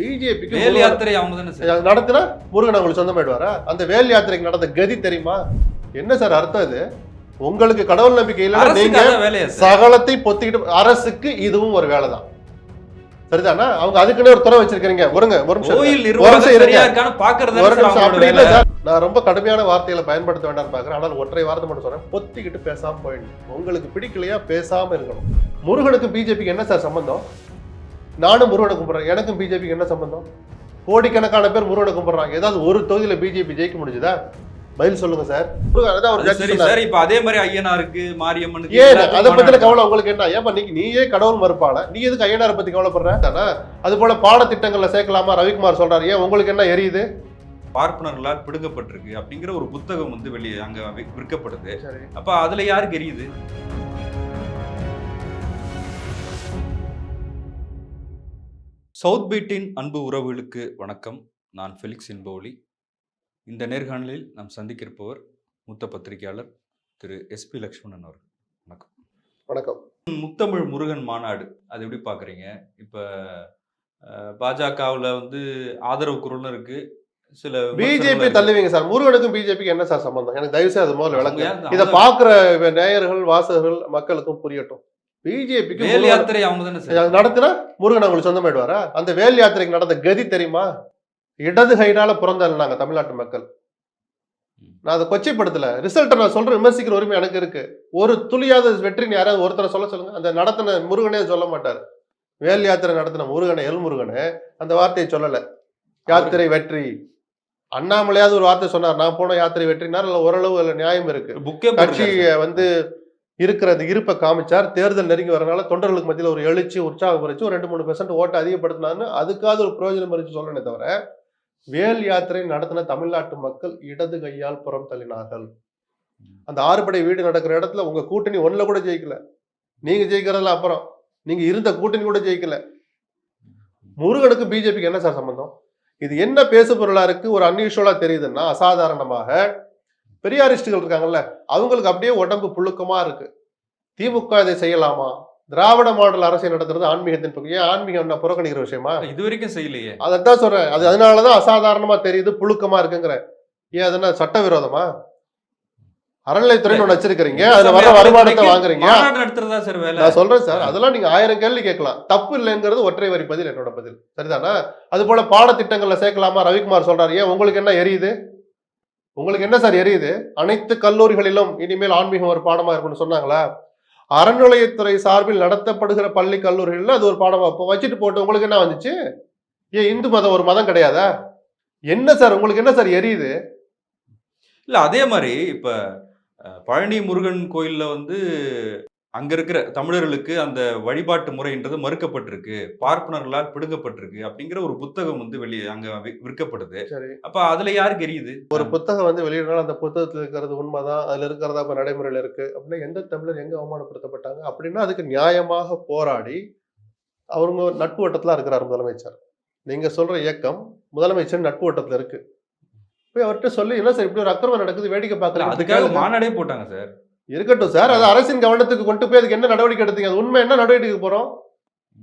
பிஜேபிக்கு வேல் யாத்திரை அவங்க தானே நடத்தினா முருகன் அவங்களுக்கு சொந்தமாயிடுவாரா? அந்த வேல் யாத்திரைக்கு நடந்த கதி தெரியுமா? என்ன சார் அர்த்தம் இது? உங்களுக்கு கடவுள் நம்பிக்கை அரசுக்கு நீங்க சகலத்தை பொத்திக்கிட்டு அரசுக்கு இதுவும் ஒரு வேலை தான் சரிதானா? அவங்க அதுக்குன்னு ஒரு துறை வச்சிருக்கீங்க ஒருங்க ஒரு நிமிஷம் அப்படி இல்ல சார் நான் ரொம்ப கடுமையான வார்த்தைகளை பயன்படுத்த வேண்டாம்னு பாக்குறேன் ஆனால் ஒற்றை வார்த்தை மட்டும் சொல்றேன். பொத்திக்கிட்டு பேசாம போயிடணும். உங்களுக்கு பிடிக்கலையா? பேசாம இருக்கணும். முருகனுக்கும் பிஜேபிக்கு என்ன சார் சம்பந்தம்? நானும் முருகனை கும்பிடுறேன். எனக்கும் பிஜேபிக்கு என்ன சம்பந்தம்? கோடிக்கணக்கான பேர் முருகனை கும்பிடுறாங்க. ஏதாவது ஒரு தொகுதியில பிஜேபி ஜெயிக்க முடிஞ்சுதா? பதில் சொல்லுங்க சார். சரி. சார் இப்ப அதே மாதிரி ஐயனாருக்கு மாரியம்மனுக்கு ஏன்? அதை பத்தின. கவலை உங்களுக்கு என்ன? ஏப்பா நீ நீயே கடவுள் மறுப்பாள? நீ எதுக்கு ஐயனாரை பத்தி கவலைப்படுற? தானே? அது போல பாடத்திட்டங்கள்ல சேர்க்கலாமா? ரவிக்குமார் சொல்றாரு. ஏன் உங்களுக்கு என்ன எரியுது? பார்ப்பனர்களால் பிடுங்கப்பட்டிருக்கு அப்படிங்கிற ஒரு புத்தகம் வந்து வெளியே அங்க விற்கப்படுது. அப்ப அதுல யாருக்கு எரியுது? சவுத் பீட்டின் அன்பு உறவுகளுக்கு வணக்கம். நான் ஃபெலிக்ஸ் இன்போலி இந்த நேர்காணலில் நாம் சந்திக்கிருப்பவர் மூத்த பத்திரிகையாளர் திரு எஸ்பி லக்ஷ்மணன் அவர்கள். வணக்கம். வணக்கம். முத்தமிழ் முருகன் மாநாடு அது எப்படி பார்க்குறீங்க? இப்போ பாஜகவில் வந்து ஆதரவு குரலும் இருக்கு. சில பிஜேபி. தள்ளுவீங்க சார். முருகனுக்கும் பிஜேபிக்கு என்ன சார் சம்பந்தம்? எனக்கு தயவு செய்து அது முதல்ல யார்? இத பாக்குற நேயர்கள் வாசகர்கள் மக்களுக்கும் புரியட்டும். பிஜேபிக்கு வேல் யாத்திரை அவங்க தானே நடத்தினா முருகன் அவங்களுக்கு சொந்தமாயிடுவாரா? அந்த வேல் யாத்திரைக்கு நடந்த கதி தெரியுமா? இடது கையினால பிறந்தாங்க தமிழ்நாட்டு மக்கள். நான் அதை கொச்சைப்படுத்தல. ரிசல்ட்டை நான் சொல்ற விமர்சிக்கிற உரிமை எனக்கு இருக்கு. ஒரு துளியாவது வெற்றின்னு யாராவது ஒருத்தரை சொல்ல சொல்லுங்க. அந்த நடத்தின முருகனே சொல்ல மாட்டார். வேல் யாத்திரை நடத்தின முருகனை எல் முருகனே அந்த வார்த்தையை சொல்லல. யாத்திரை வெற்றி. அண்ணாமலையாவது ஒரு வார்த்தை சொன்னார் நான் போன யாத்திரை வெற்றினார் இல்ல ஓரளவு நியாயம் இருக்கு. புக்கே கட்சி வந்து இருக்கிற அந்த இருப்பை காமிச்சார். தேர்தல் நெருங்கி வரனால தொண்டர்களுக்கு மத்தியில் ஒரு எழுச்சி உற்சாகம் பறிச்சு ஒரு ரெண்டு மூணு பெர்சன்ட் ஓட்டை அதிகப்படுத்தினான்னு அதுக்காவது ஒரு பிரயோஜனம் பறிச்சு சொல்லணே தவிர வேல் யாத்திரை நடத்தின தமிழ்நாட்டு மக்கள் இடது கையால் புறம் தள்ளினார்கள். அந்த ஆறுபடை வீடு நடக்கிற இடத்துல உங்க கூட்டணி ஒன்றில் கூட ஜெயிக்கல. நீங்க ஜெயிக்கிறதுல அப்புறம் நீங்க இருந்த கூட்டணி கூட ஜெயிக்கல. முருகனுக்கு பிஜேபிக்கு என்ன சார் சம்பந்தம்? இது என்ன பேசு பொருளா இருக்கு? ஒரு அன்யூஷுவலா தெரியுதுன்னா அசாதாரணமாக பெரியாரிஸ்டுகள் இருக்காங்கல்ல அவங்களுக்கு அப்படியே உடம்பு புழுக்கமா இருக்கு. திமுக இதை செய்யலாமா? திராவிட மாடல் அரசியல் நடத்துறது ஆன்மீகத்தின் பக்கம். ஏன் ஆன்மீகம் என்ன புறக்கணிக்கிற விஷயமா? இது வரைக்கும் செய்யலையே. அதைத்தான் சொல்றேன். அது அதனாலதான் அசாதாரணமா தெரியுது புழுக்கமா இருக்குங்கிற. ஏன் அது என்ன சட்டவிரோதமா? அறநிலைத்துறைன்னு ஒண்ணு வச்சிருக்கிறீங்க. அதுல வர வருமானத்தை வாங்குறீங்க. நான் சொல்றேன் சார். அதெல்லாம் நீங்க ஆயிரம் கேள்வி கேட்கலாம். தப்பு இல்லைங்கிறது ஒற்றை வரி பதில் என்னோட பதில். சரிதானா? அது போல பாடத்திட்டங்கள்ல சேர்க்கலாமா? ரவிக்குமார் சொல்றாரு. ஏன் உங்களுக்கு என்ன எரியுது? உங்களுக்கு என்ன சார் எரியுது? அனைத்து கல்லூரிகளிலும் இனிமேல் ஆன்மீகம் ஒரு பாடமா இருக்கும்னு சொன்னாங்களா? அறநிலையத்துறை சார்பில் நடத்தப்படுகிற பள்ளி கல்லூரிகளில் அது ஒரு பாடமா இப்போ வச்சுட்டு போட்டு உங்களுக்கு என்ன வந்துச்சு? ஏன் இந்து மதம் ஒரு மதம் கிடையாதா? என்ன சார் உங்களுக்கு என்ன சார் எரியுது? இல்லை அதே மாதிரி இப்போ பழனி முருகன் கோயிலில் வந்து அங்க இருக்கிற தமிழர்களுக்கு அந்த வழிபாட்டு முறைன்றது மறுக்கப்பட்டிருக்கு. பார்ப்பனர்களால் பிடுங்கப்பட்டிருக்கு அப்படிங்கிற ஒரு புத்தகம் வந்து வெளியே அங்க விற்கப்படுது. சரி. அப்ப அதுல யாருக்கு எரியுது? ஒரு புத்தகம் வந்து வெளியிடனால அந்த புத்தகத்தில் இருக்கிறது உண்மைதான் அதுல இருக்கிறதா இப்ப நடைமுறையில் இருக்கு அப்படின்னா எந்த தமிழர் எங்க அவமானப்படுத்தப்பட்டாங்க அப்படின்னா அதுக்கு நியாயமாக போராடி அவங்க நட்பு வட்டத்துல இருக்கிறார் முதலமைச்சர். நீங்க சொல்ற இயக்கம் முதலமைச்சர் நட்பு வட்டத்துல இருக்கு. போய் அவர்கிட்ட சொல்லி என்ன சார் இப்படி ஒரு அக்கிரமம் நடக்குது வேடிக்கை இல்ல, பார்க்கல அதுக்காக மாநாடே போட்டாங்க சார். இருக்கட்டும் சார் அது அரசின் கவனத்துக்கு கொண்டு போய் அதுக்கு என்ன நடவடிக்கை எடுத்தீங்க? அது உண்மை என்ன நடவடிக்கை போறோம்?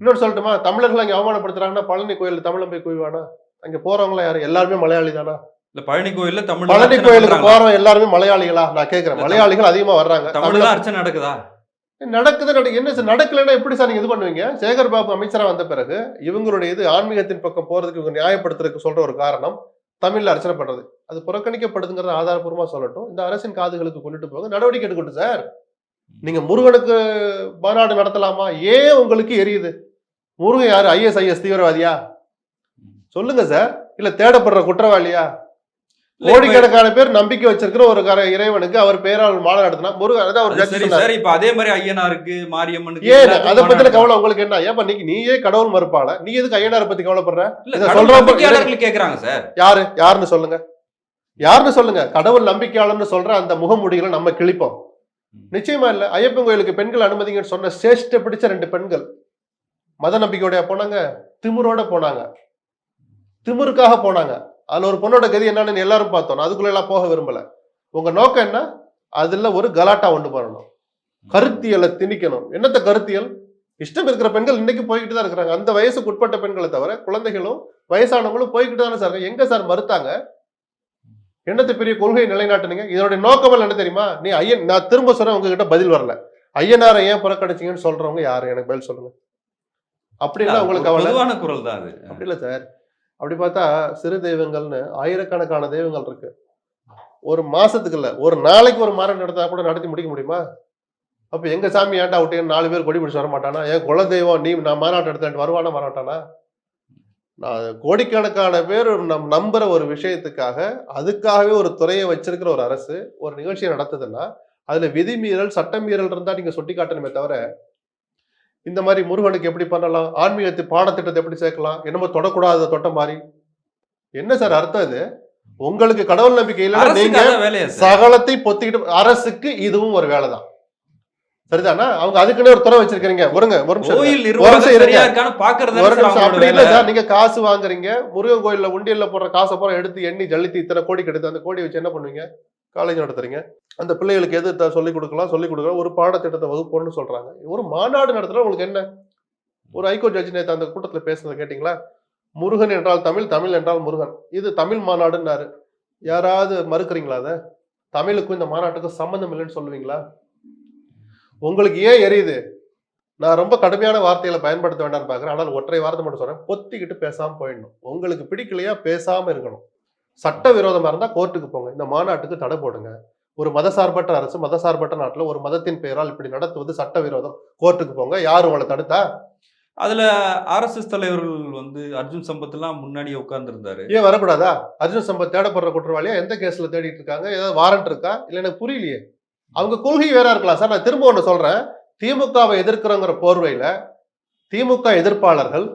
இன்னொரு சொல்லட்டுமா? தமிழர்கள் அங்க அவமானப்படுத்துறாங்கன்னா பழனி கோயில் தமிழன் போய் குவிவானா? அங்க போறவங்களா யாரு? எல்லாருமே மலையாளி தானா? இல்ல பழனி கோயில்ல தமிழ் பழனி கோயிலுக்கு போறவங்க எல்லாருமே மலையாளிகளா? நான் கேக்குறேன். மலையாளிகள் அதிகமா வர்றாங்க. தமிழ்ல அர்ச்சனை நடக்குதா? நடக்குது நடக்கு என்ன சார் நடக்கலைன்னா எப்படி சார் நீங்க இது பண்ணுவீங்க? சேகர் பாபு அமைச்சரா வந்த பிறகு இவங்களுடைய இது ஆன்மீகத்தின் பக்கம் போறதுக்கு இவங்க நியாயப்படுத்துறதுக்கு சொல்ற ஒரு காரணம் தமிழ்ல அர்ச்சனை பண்றது. அது புறக்கணிக்கப்படுதுங்கிறத ஆதாரப்பூர்வமா சொல்லட்டும். இந்த அரசின் காதுகளுக்கு கொண்டுட்டு போங்க. நடவடிக்கை எடுக்கட்டும் சார். நீங்க முருகனுக்கு மாநாடு நடத்தலாமா? ஏன் உங்களுக்கு எரியுது? முருகன் யாரு? ஐஎஸ் ஐஎஸ் தீவிரவாதியா? சொல்லுங்க சார். இல்ல தேடப்படுற குற்றவாளியா? கோடிக்கணக்கான பேர் நம்பிக்கை வச்சிருக்கிற ஒரு கர இறைவனுக்கு அவர் பெயரால் மாநாடு நடத்தினா முருகன் அதான் ஒரு அது ஜட்ஜி சரி சொன்னார். சார். இப்ப அதே மாதிரி ஐயனாருக்கு மாரியம்மனுக்கு ஏன்? அதை பத்தின கவலை உங்களுக்கு என்ன? ஏப்பா நீங்க நீயே கடவுள் மறுப்பாள? நீ எதுக்கு ஐயனாரை பத்தி கவலைப்படுற? சொல்றவங்க- கேக்குறாங்க சார். யாரு? யாருன்னு சொல்லுங்க. யாருன்னு சொல்லுங்க. கடவுள் நம்பிக்கையாளர்னு சொல்ற அந்த முகமூடிகளை நம்ம கிழிப்போம். நிச்சயமா இல்ல. ஐயப்பன் கோயிலுக்கு பெண்கள் அனுமதிங்கன்னு சொன்ன சேஷ்ட பிடிச்ச ரெண்டு பெண்கள். மத நம்பிக்கையோட போனாங்க திமிரோட போனாங்க. திமிருக்காக போனாங்க. அதுல ஒரு பொண்ணோட கதி என்னன்னு எல்லாரும் பார்த்தோம். அதுக்குள்ள எல்லாம் போக விரும்பல. உங்க நோக்கம் என்ன? அதுல ஒரு கலாட்டா ஒன்று பண்ணணும். கருத்தியலை திணிக்கணும். என்னத்த கருத்தியல்? இஷ்டம் இருக்கிற பெண்கள் இன்னைக்கு போய்கிட்டு தான் இருக்கிறாங்க. அந்த வயசுக்கு உட்பட்ட பெண்களை தவிர குழந்தைகளும் வயசானவங்களும் போய்கிட்டு தானே சார். எங்க சார் மறுத்தாங்க? என்னத்த பெரிய கொள்கையை நிலைநாட்டுனீங்க? இதனுடைய நோக்கம் என்ன தெரியுமா? நீ ஐயன் நான் திரும்ப சொல்றேன் உங்ககிட்ட பதில் வரல. ஐயனாரை ஏன் புறக்கணிச்சீங்கன்னு சொல்றவங்க யாரு? எனக்கு பதில் சொல்லுங்க. அப்படின்னா உங்களுக்கு பொதுவான குரல் தான் அது. அப்படி இல்லை சார். அப்படி பார்த்தா சிறு தெய்வங்கள்னு ஆயிரக்கணக்கான தெய்வங்கள் இருக்கு. ஒரு மாசத்துக்கு இல்ல ஒரு நாளைக்கு ஒரு மாறம் நடத்தா கூட நடத்தி முடிக்க முடியுமா? அப்ப எங்க சாமி ஏன்டா விட்டீங்கன்னு நாலு பேர் கொடி பிடிச்சு வர மாட்டானா என் குல தெய்வம் நீ நான் மாநாட்டம் எடுத்தேன் வருவானா வரமாட்டானா கோடிக்கணக்கான பேர் நம் நம்புற ஒரு விஷயத்துக்காக அதுக்காகவே ஒரு துறையை வச்சிருக்கிற ஒரு அரசு ஒரு நிகழ்ச்சியை நடத்துதுன்னா அதுல விதிமீறல் சட்டமீறல் இருந்தா நீங்க சுட்டி காட்டணுமே தவிர இந்த மாதிரி முருகனுக்கு எப்படி பண்ணலாம்? ஆன்மீகத்தை பாடத்திட்டத்தை எப்படி சேர்க்கலாம்? என்னமோ தொடக்கூடாத தொட்ட மாதிரி என்ன சார் அர்த்தம் இது? உங்களுக்கு கடவுள் நம்பிக்கை இல்லைன்னா நீங்க சகலத்தை பொத்திக்கிட்டு அரசுக்கு இதுவும் ஒரு வேலைதான். சரிதானா? அவங்க அதுக்குன்னு ஒரு துறை வச்சிருக்கீங்க ஒருங்க ஒரு நிமிஷம் அப்படி இல்ல சார். நீங்க காசு வாங்குறீங்க. முருகன் கோயில்ல உண்டியல்ல போடுற காசை பூரா எடுத்து எண்ணி ஜல்லித்து இத்தனை கோடி கெடுத்து அந்த கோடி வச்சு என்ன பண்ணுவீங்க? காலேஜ் நடத்துறீங்க. அந்த பிள்ளைகளுக்கு எது சொல்லிக் கொடுக்கலாம் சொல்லிக் கொடுக்கலாம். ஒரு பாடத்திட்டத்தை வகுப்போன்னு சொல்றாங்க. ஒரு மாநாடு நடத்துற உங்களுக்கு என்ன? ஒரு ஹைகோர்ட் ஜட்ஜி நேத்து அந்த கூட்டத்துல பேசுனதை கேட்டீங்களா? முருகன் என்றால் தமிழ் தமிழ் என்றால் முருகன். இது தமிழ் மாநாடுன்னாரு. யாராவது மறுக்கிறீங்களா அதை? தமிழுக்கும் இந்த மாநாட்டுக்கும் சம்பந்தம் இல்லைன்னு சொல்லுவீங்களா? உங்களுக்கு ஏன் எரியுது? நான் ரொம்ப கடுமையான வார்த்தைகளை பயன்படுத்த வேண்டாம்னு பார்க்குறேன். ஆனால் ஒற்றை வார்த்தை மட்டும் சொல்றேன். பொத்திக்கிட்டு பேசாம போயிடணும். உங்களுக்கு பிடிக்கலையா? பேசாம இருக்கணும். சட்ட விரோதமா இருந்தா கோர்ட்டுக்கு போங்க. இந்த மாநாட்டுக்கு தடை போடுங்க. ஒரு மதசார்பற்ற அரசு மதசார்பற்ற நாட்டுல ஒரு மதத்தின் பெயரால் இப்படி நடத்துவது சட்ட விரோதம் கோர்ட்டுக்கு போங்க. யார் உங்களை தடுத்தா? அதுல ஆர்எஸ்எஸ் தலைவர்கள் வந்து அர்ஜுன் சம்பத் எல்லாம் முன்னாடியே உட்கார்ந்து இருந்தாரு ஏன் வரக்கூடாதா? அர்ஜுன் சம்பத் தேடப்படுற குற்றவாளியா? எந்த கேஸ்ல தேடிட்டு இருக்காங்க? ஏதாவது வாரண்ட் இருக்கா? இல்ல எனக்கு புரியலையே. அவங்க கொள்கை வேற இருக்கலாம். சார் நான் திரும்ப ஒண்ணு சொல்றேன். திமுகவை எதிர்க்கிறோங்கிற போர்வையில திமுக எதிர்ப்பாளர்கள்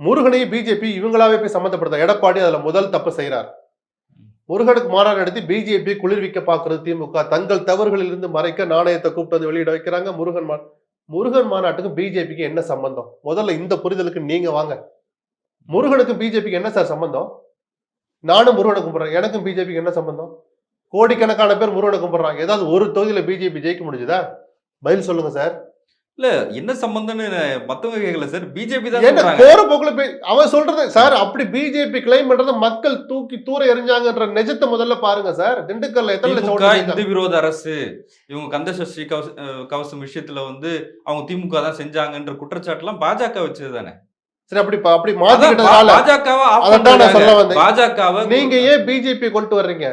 முருகனையும் பிஜேபி இவங்களாவே போய் சம்மந்தப்படுத்த? எடப்பாடி அதுல முதல் தப்பு செய்கிறார் முருகனுக்கு மாநாடு நடத்தி பிஜேபி குளிர்விக்க பார்க்கறது திமுக. தங்கள் தவறுகளில் இருந்து மறைக்க நாணயத்தை கூப்பிட்டு வந்து வெளியிட வைக்கிறாங்க முருகன் மா முருகன் மாநாட்டுக்கும் பிஜேபிக்கு என்ன சம்பந்தம்? முதல்ல இந்த புரிதலுக்கு நீங்க வாங்க. முருகனுக்கும் பிஜேபிக்கு என்ன சார் சம்பந்தம்? நானும் முருகனை கும்பிடுறேன். எனக்கும் பிஜேபிக்கு என்ன சம்பந்தம்? கோடிக்கணக்கான பேர் முருகனை கும்பிடுறாங்க ஏதாவது ஒரு தொகுதியில பிஜேபி ஜெயிக்க முடிஞ்சுதா? பதில் சொல்லுங்க சார் இல்ல என்ன சம்பந்தம்னு மத்தவங்க கேட்கல சார் பிஜேபி தான் என்ன போற போக்குல போய் அவன் சொல்றது சார் அப்படி பிஜேபி கிளைம் பண்றத மக்கள் தூக்கி தூர எறிஞ்சாங்கன்ற நிஜத்தை முதல்ல பாருங்க சார் திண்டுக்கல்ல எத்தனை லட்சம்? இந்து விரோத அரசு. இவங்க கந்த சஷ்டி கவச கவசம் விஷயத்துல வந்து அவங்க திமுக தான் செஞ்சாங்கன்ற குற்றச்சாட்டுலாம் பாஜக வச்சது தானே. சரி அப்படி அப்படி பாஜகவை. பாஜகவை நீங்க ஏன் பிஜேபி கொண்டு வர்றீங்க?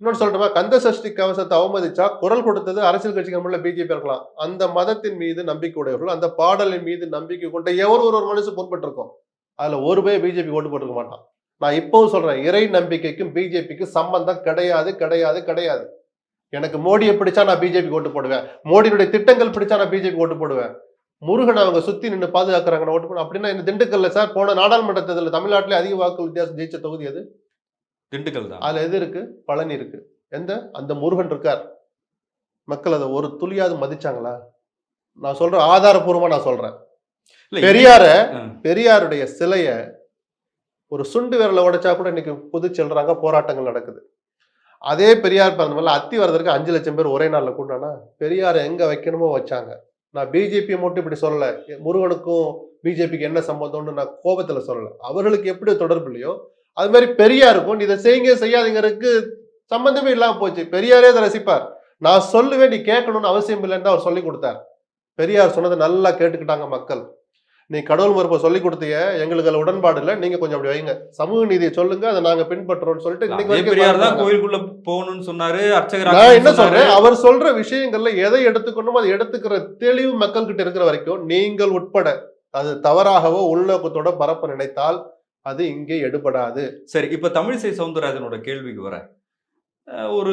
இன்னொன்று சொல்லட்டுமா? கந்த சஷ்டி கவசத்தை அவமதிச்சா குரல் கொடுத்தது அரசியல் கட்சிகள் மட்டும் பிஜேபி இருக்கலாம். அந்த மதத்தின் மீது நம்பிக்கை உடையவர்கள் அந்த பாடலின் மீது நம்பிக்கை கொண்ட எவர் ஒரு ஒரு மனுஷன் பொறுப்பட்டிருக்கோம் அதுல ஒரு பேர் பிஜேபி ஓட்டு போட்டுருக்க மாட்டான். நான் இப்பவும் சொல்றேன் இறை நம்பிக்கைக்கும் பிஜேபிக்கும் சம்பந்தம் கிடையாது கிடையாது கிடையாது. எனக்கு மோடியை பிடிச்சா நான் பிஜேபி ஓட்டு போடுவேன். மோடியினுடைய திட்டங்கள் பிடிச்சா நான் பிஜேபி ஓட்டு போடுவேன். முருகன் அவங்க சுத்தி நின்று பாதுகாக்கிறாங்க ஓட்டு போடுவேன். அப்படின்னா இந்த திண்டுக்கல்ல சார் போன நாடாளுமன்ற தேர்தலில் தமிழ்நாட்டிலே அதிக வாக்கு வித்தியாசம் ஜெயிச்ச தொகுதி அது திண்டுக்கல் தான். அதுல எது இருக்கு? பழனி இருக்கு. எந்த? அந்த முருகன் இருக்கார். மக்கள் அதை ஒரு துளியாவது மதிச்சாங்களா? நான் சொல்றேன் ஆதாரபூர்வமா நான் சொல்றேன். பெரியார. பெரியாருடைய சிலைய ஒரு சுண்டு விரல உடைச்சா கூட இன்னைக்கு புது செல்றாங்க போராட்டங்கள் நடக்குது. அதே பெரியார் பிறந்த மாதிரில அத்தி வரதற்கு அஞ்சு லட்சம் பேர் ஒரே நாள்ல கூட்டானா பெரியாரை எங்க வைக்கணுமோ வச்சாங்க. நான் பிஜேபியை மட்டும் இப்படி சொல்லல. முருகனுக்கும் பிஜேபிக்கு என்ன சம்பந்தம்னு நான் கோபத்துல சொல்லல. அவர்களுக்கு எப்படி தொடர்பு இல்லையோ அது மாதிரி பெரியாருக்கும் இதை செய்யுங்க செய்யாதீங்கிறதுக்கு சம்பந்தமே இல்லாம போச்சு. பெரியாரே அதை ரசிப்பார். நான் சொல்லுவேன் நீ கேட்கணும்னு அவசியம் இல்லைன்னு தான் அவர் சொல்லி கொடுத்தார். பெரியார் சொன்னதை நல்லா கேட்டுக்கிட்டாங்க மக்கள். நீ கடவுள் மறுப்பை சொல்லி கொடுத்தீங்க எங்களுக்கு அதுல உடன்பாடு இல்லை. நீங்க கொஞ்சம் அப்படி வைங்க. சமூக நீதியை சொல்லுங்க அதை நாங்க பின்பற்றோம்னு சொல்லிட்டு இன்னைக்கு பெரியார். கோயிலுக்குள்ள போகணும்னு சொன்னாரு அர்ச்சகர் நான் என்ன. சொல்றேன்? அவர் சொல்ற விஷயங்கள்ல எதை எடுத்துக்கணுமோ அதை எடுத்துக்கிற தெளிவு மக்கள் கிட்ட இருக்கிற வரைக்கும் நீங்கள் உட்பட அது தவறாகவோ உள்நோக்கத்தோட பரப்ப நினைத்தால் அது இங்கே எடுபடாது. சரி இப்ப தமிழிசை சவுந்தரராஜனோட கேள்விக்கு அஹ் ஒரு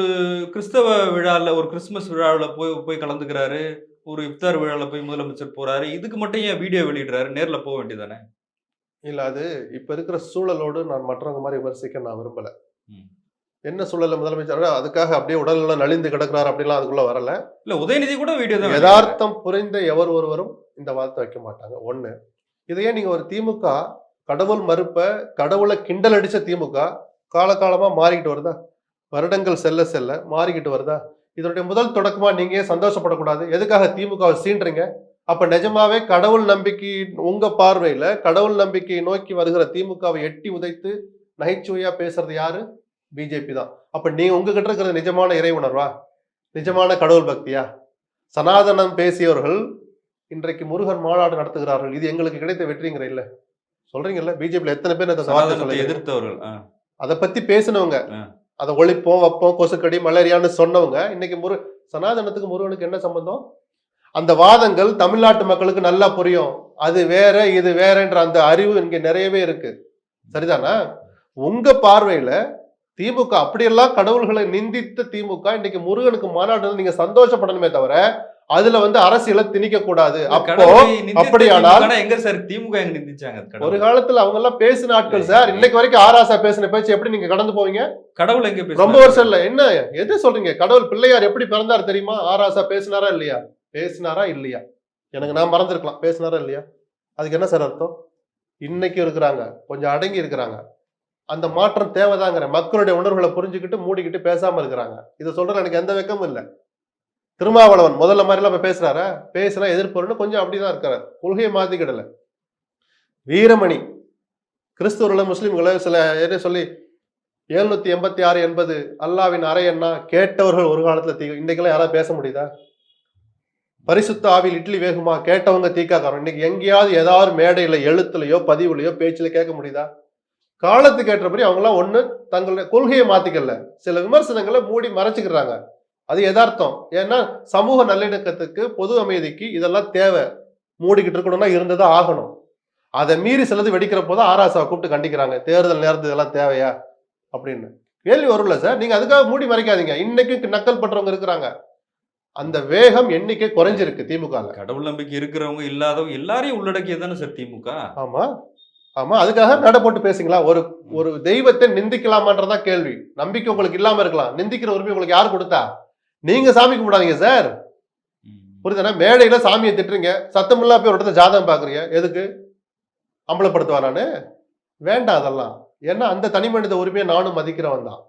கிறிஸ்தவ விழால ஒரு கிறிஸ்துமஸ் விழாவில் போய் போய் கலந்துக்கிறாரு. ஒரு இஃப்தார் விழாவில் போய் முதலமைச்சர் போறாரு. இதுக்கு மட்டும் ஏன் வீடியோ வெளியிடுறாரு? நேர்ல போக வேண்டியதானே? இல்ல அது இப்ப இருக்கிற சூழலோடு நான் மற்றவங்க மாதிரி விமர்சிக்க நான் விரும்பல. என்ன சூழல்ல முதலமைச்சர் அதுக்காக அப்படியே உடல்நலம் நலிந்து கிடக்குறாரு அப்படிலாம் அதுக்குள்ள வரல. இல்ல உதயநிதி கூட வீடியோ தான். யதார்த்தம் புரிந்த எவர் ஒருவரும் இந்த வார்த்தை வைக்க மாட்டாங்க. ஒண்ணு இதையே நீங்க ஒரு திமுக கடவுள் மறுப்ப கடவுளை கிண்டல் அடிச்ச திமுக காலகாலமா மாறிக்கிட்டு வருதா? வருடங்கள் செல்ல செல்ல மாறிக்கிட்டு வருதா? இதனுடைய முதல் தொடக்கமா நீங்க ஏன் சந்தோஷப்படக்கூடாது? எதுக்காக திமுகவை சீன்றீங்க அப்ப நிஜமாவே கடவுள் நம்பிக்கை உங்க பார்வையில கடவுள் நம்பிக்கையை நோக்கி வருகிற திமுகவை எட்டி உதைத்து நகைச்சுவையா பேசுறது யாரு? பிஜேபி தான். அப்ப நீ உங்ககிட்ட இருக்கிற நிஜமான இறை உணர்வா? நிஜமான கடவுள் பக்தியா? சனாதனம் பேசியவர்கள் இன்றைக்கு முருகன் மாநாடு நடத்துகிறார்கள். இது எங்களுக்கு கிடைத்த வெற்றிங்கிற இல்லை. சொல்றீங்கல்ல பிஜேபியில் எத்தனை பேர் சொல்றீங்க? எதிர்த்தவர்கள். அதை பத்தி பேசினவங்க. அதை ஒழிப்போம் வைப்போம் கொசுக்கடி மலேரியான்னு சொன்னவங்க இன்னைக்கு முரு சனாதனத்துக்கு முருகனுக்கு என்ன சம்பந்தம் அந்த வாதங்கள் தமிழ்நாட்டு மக்களுக்கு நல்லா புரியும் அது வேற இது வேறன்ற அந்த அறிவு இங்க நிறையவே இருக்கு சரிதானா உங்க பார்வையில திமுக அப்படியெல்லாம் கடவுள்களை நிந்தித்த திமுக இன்னைக்கு முருகனுக்கு மாநாடு நீங்க சந்தோஷப்படணுமே தவிர அதுல வந்து அரசியலை திணிக்க கூடாது. அப்போ அப்படியானால் எங்க சார் திமுக எங்க நிந்திச்சாங்க? ஒரு காலத்துல அவங்க எல்லாம் பேசின ஆட்கள் சார். இன்னைக்கு வரைக்கும் ஆராசா பேசின பேச்சு எப்படி நீங்க கடந்து போவீங்க? கடவுள் எங்க? ரொம்ப வருஷம் இல்ல. என்ன எது சொல்றீங்க? கடவுள் பிள்ளையார் எப்படி பிறந்தார் தெரியுமா? ஆராசா பேசினாரா இல்லையா? பேசினாரா இல்லையா? எனக்கு நான் மறந்துருக்கலாம். பேசினாரா இல்லையா? அதுக்கு என்ன சார் அர்த்தம்? இன்னைக்கு இருக்கிறாங்க. கொஞ்சம் அடங்கி இருக்கிறாங்க. அந்த மாற்றம் தேவைதாங்கிற மக்களுடைய உணர்வுகளை புரிஞ்சுக்கிட்டு மூடிக்கிட்டு பேசாம இருக்கிறாங்க. இதை சொல்ற எனக்கு எந்த வெக்கமும் இல்லை. திருமாவளவன் முதல்ல மாதிரிலாம் இப்ப பேசுறாரா? பேசுனா எதிர்ப்புன்னு கொஞ்சம் அப்படிதான் இருக்கிறார் கொள்கையை மாத்திக்கிடல. வீரமணி கிறிஸ்துவர்களை முஸ்லிம்களை சில என்ன சொல்லி எழுநூத்தி எண்பத்தி ஆறு என்பது அல்லாவின் அறை என்ன கேட்டவர்கள் ஒரு காலத்துல தீ இன்னைக்கெல்லாம் யாராவது பேச முடியுதா? பரிசுத்த ஆவில் இட்லி வேகுமா? கேட்டவங்க தீக்காக்காரன் இன்னைக்கு எங்கேயாவது ஏதாவது மேடையில எழுத்துலையோ பதிவுலையோ பேச்சுல கேட்க முடியுதா? காலத்துக்கு ஏற்றபடி அவங்களாம் ஒன்று தங்களுடைய கொள்கையை மாத்திக்கல. சில விமர்சனங்களை மூடி மறைச்சுக்கிறாங்க. அது யதார்த்தம். ஏன்னா சமூக நல்லிணக்கத்துக்கு பொது அமைதிக்கு இதெல்லாம் தேவை. மூடிக்கிட்டு இருக்கணும்னா இருந்ததா ஆகணும். அதை மீறி சிலது வெடிக்கிற போது ஆராசாவை கூப்பிட்டு கண்டிக்கிறாங்க. தேர்தல் நேரத்து இதெல்லாம் தேவையா? அப்படின்னு. கேள்வி வரும்ல சார். நீங்க அதுக்காக மூடி மறைக்காதீங்க. இன்னைக்கும் நக்கல் பண்றவங்க இருக்கிறாங்க. அந்த வேகம் எண்ணிக்கை குறைஞ்சிருக்கு திமுக. கடவுள் நம்பிக்கை இருக்கிறவங்க இல்லாதவங்க எல்லாரையும் உள்ளடக்கியது தானே சார் திமுக? ஆமா. ஆமா. அதுக்காக நட போட்டு பேசுங்களா ஒரு ஒரு தெய்வத்தை நிந்திக்கலாமான்றதா கேள்வி. நம்பிக்கை உங்களுக்கு இல்லாம இருக்கலாம். நிந்திக்கிற உரிமை உங்களுக்கு யார் கொடுத்தா? நீங்க சாமி கும்பிடாதீங்க சார். புரியுதானே மேடையில சாமியை திட்டுறீங்க. சத்தமில்லா போய் ஒரு இடத்துல ஜாதகம் பாக்குறீங்க எதுக்கு? அம்பலப்படுத்துவா நானு? வேண்டாம் அதெல்லாம். ஏன்னா அந்த தனி மனித உரிமையை நானும் மதிக்கிறவன் தான்.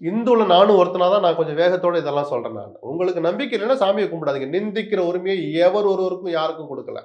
இந்துல நானும் ஒருத்தனா தான் நான் கொஞ்சம் வேகத்தோட இதெல்லாம் சொல்றேன் நான். உங்களுக்கு நம்பிக்கை இல்லைன்னா சாமியை கும்பிடாதீங்க. நிந்திக்கிற உரிமையை எவர் ஒருவருக்கும் யாருக்கும் கொடுக்கல.